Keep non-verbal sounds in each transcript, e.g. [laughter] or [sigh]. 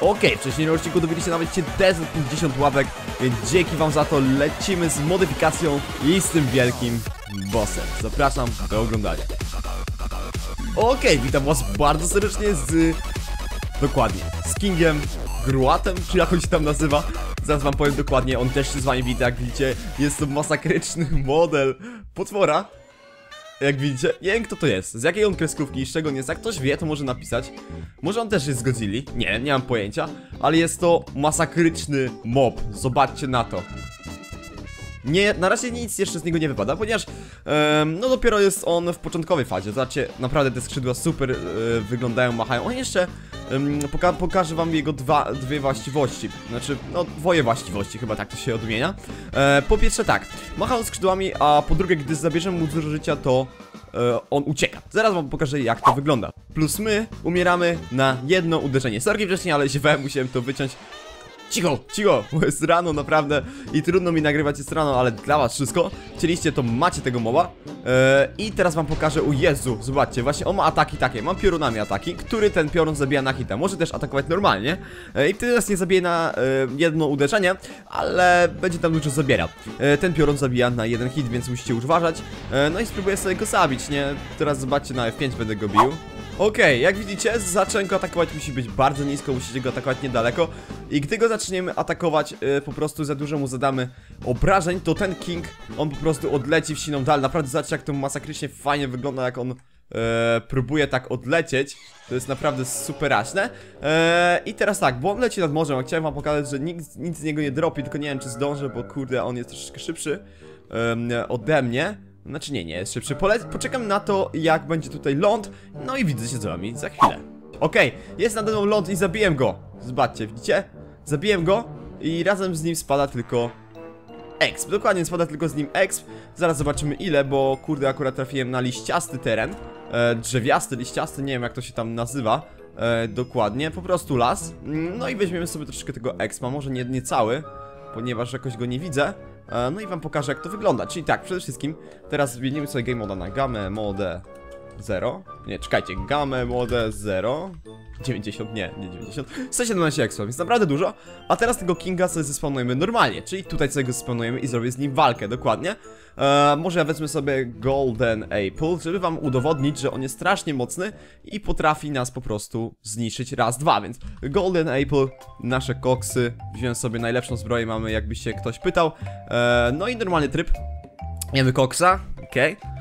Okej, wcześniej na odcinku dowiedzieliście nawet się Desert 50 łapek, więc dzięki wam za to lecimy z modyfikacją i z tym wielkim bossem. Zapraszam do oglądania. Okej, witam was bardzo serdecznie z... Dokładnie, z Kingiem Gruatem, czy jak on się tam nazywa. Zaraz wam powiem dokładnie, on też się z wami wita, jak widzicie. Jest to masakryczny model potwora. Jak widzicie, nie wiem kto to jest, z jakiej on kreskówki z czego on jest, jak ktoś wie to może napisać. Może on też jest z Godzilli, nie, nie mam pojęcia. Ale jest to masakryczny mob, zobaczcie na to. Nie, na razie nic jeszcze z niego nie wypada, ponieważ em, no dopiero jest on w początkowej fazie. Zobaczcie, naprawdę te skrzydła super e, wyglądają, machają. On jeszcze poka pokaże wam jego dwa, dwie właściwości. Znaczy, no dwoje właściwości, chyba tak to się odmienia. E, po pierwsze tak, macha on skrzydłami, a po drugie, gdy zabierzemy mu dużo życia, to e, on ucieka. Zaraz wam pokażę jak to wygląda. Plus my umieramy na jedno uderzenie. Sorki wcześniej, ale ziewałem, musiałem to wyciąć. Cicho, cicho, bo jest rano naprawdę i trudno mi nagrywać jest rano, ale dla was wszystko. Chcieliście, to macie tego moba. Eee, I teraz wam pokażę, o Jezu, zobaczcie, właśnie on ma ataki takie, mam piorunami ataki, który ten piorun zabija na hita. Może też atakować normalnie eee, i wtedy nas nie zabije na e, jedno uderzenie, ale będzie tam dużo zabiera. E, ten piorun zabija na jeden hit, więc musicie uważać. E, no i spróbuję sobie go zabić, nie? Teraz zobaczcie, na F5 będę go bił. Okej, jak widzicie, zacząłem go atakować musi być bardzo nisko, musicie go atakować niedaleko. I gdy go zaczniemy atakować, y, po prostu za dużo mu zadamy obrażeń To ten King, on po prostu odleci w siną dal. Naprawdę zobaczcie jak to masakrycznie fajnie wygląda, jak on e, próbuje tak odlecieć. To jest naprawdę superaśne e, I teraz tak, bo on leci nad morzem, a chciałem wam pokazać, że nic, nic z niego nie dropi Tylko nie wiem czy zdążę, bo kurde, on jest troszeczkę szybszy ode mnie znaczy nie, nie jest szybszy. Pole poczekam na to, jak będzie tutaj ląd. No i widzę się z wami za chwilę. Okej, okay, jest nade mną ląd i zabiłem go. Zobaczcie, widzicie? Zabiłem go i razem z nim spada tylko exp. Dokładnie spada tylko z nim exp. Zaraz zobaczymy ile, bo kurde akurat trafiłem na liściasty teren. E, drzewiasty, liściasty, nie wiem jak to się tam nazywa. E, dokładnie, po prostu las. No i weźmiemy sobie troszeczkę tego expa, może nie, nie cały, ponieważ jakoś go nie widzę. E, no i wam pokażę jak to wygląda, czyli tak, przede wszystkim teraz zmienimy sobie game moda na gamę modę 0 Nie, czekajcie, gamę modę 0 90, nie, nie 90 117 expo, więc naprawdę dużo. A teraz tego Kinga sobie zespawnujemy normalnie Czyli tutaj sobie go zespawnujemy i zrobię z nim walkę, dokładnie. E, Może ja wezmę sobie Golden Apple Żeby wam udowodnić, że on jest strasznie mocny I potrafi nas po prostu zniszczyć raz, dwa Więc Golden Apple, nasze koksy Wziąłem sobie najlepszą zbroję, mamy jakby się ktoś pytał. E, No i normalny tryb. Jemy koksa, okej. okay.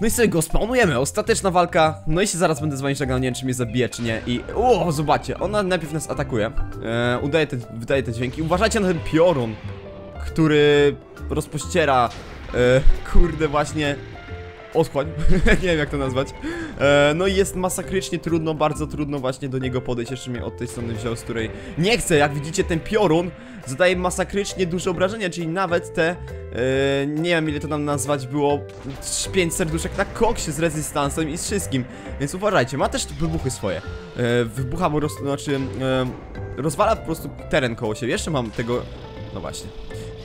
No i sobie go spawnujemy, ostateczna walka. No i się zaraz będę z wami nie wiem czy mnie zabije czy nie. I o, zobaczcie, ona najpierw nas atakuje. E, udaje te, Wydaje te dźwięki. Uważajcie na ten piorun Który rozpościera e, Kurde właśnie Otchłań, [laughs] nie wiem jak to nazwać. E, No i jest masakrycznie trudno, bardzo trudno właśnie do niego podejść. Jeszcze mnie od tej strony wziął, z której nie chcę. Jak widzicie ten piorun zadaje masakrycznie duże obrażenia Czyli nawet te Yy, nie wiem ile to nam nazwać było 5 serduszek na koksie z rezystansem i z wszystkim. Więc uważajcie, ma też wybuchy swoje. Yy, Wybucha po prostu, znaczy yy, Rozwala po prostu teren koło siebie. Jeszcze mam tego, no właśnie.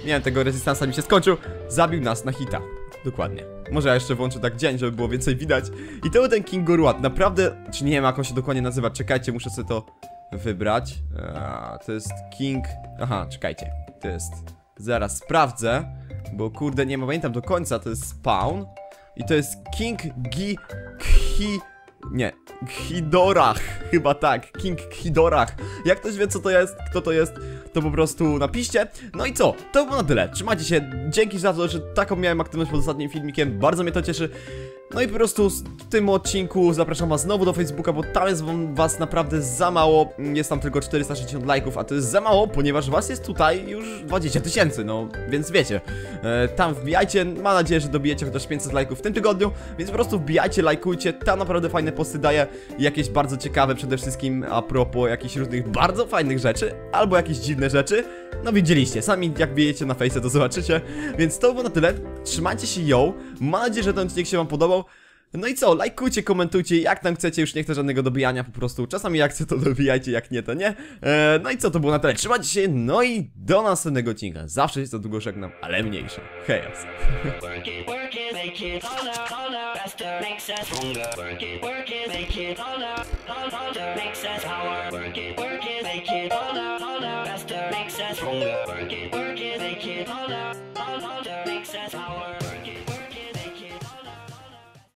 Nie wiem, tego rezystansa mi się skończył. Zabił nas na hita. Dokładnie Może ja jeszcze włączę tak dzień, żeby było więcej widać. I to był ten King Goruat, naprawdę Czy nie wiem jak on się dokładnie nazywa, czekajcie, muszę sobie to wybrać. Eee, To jest King... Aha, czekajcie. To jest... Zaraz sprawdzę bo kurde, nie pamiętam do końca, to jest Spawn I to jest King Gi... Ki... Nie, Hidorach, chyba tak, King Hidorach Jak ktoś wie co to jest, kto to jest, to po prostu napiszcie. No i co, to było na tyle, trzymajcie się, dzięki za to, że taką miałem aktywność pod ostatnim filmikiem. Bardzo mnie to cieszy no i po prostu w tym odcinku zapraszam was znowu do Facebooka, bo tam jest was naprawdę za mało. Jest tam tylko 460 lajków, a to jest za mało, ponieważ was jest tutaj już 20 tysięcy, no więc wiecie. E, Tam wbijajcie, mam nadzieję, że dobijecie chociaż 500 lajków w tym tygodniu Więc po prostu wbijajcie, lajkujcie, tam naprawdę fajne posty daje Jakieś bardzo ciekawe przede wszystkim a propos jakichś różnych bardzo fajnych rzeczy Albo jakieś dziwne rzeczy. No widzieliście, sami jak bijecie na fejsie to zobaczycie. Więc to było na tyle, trzymajcie się ją Mam nadzieję, że ten odcinek się wam podobał. No i co, lajkujcie, komentujcie, jak tam chcecie, już nie chcę żadnego dobijania po prostu Czasami jak chcę to dobijajcie, jak nie to nie. Eee, No i co, to było na tyle, trzymajcie się, no i do następnego odcinka. Zawsze się za długo żegnam, ale mniejszy Hejos Work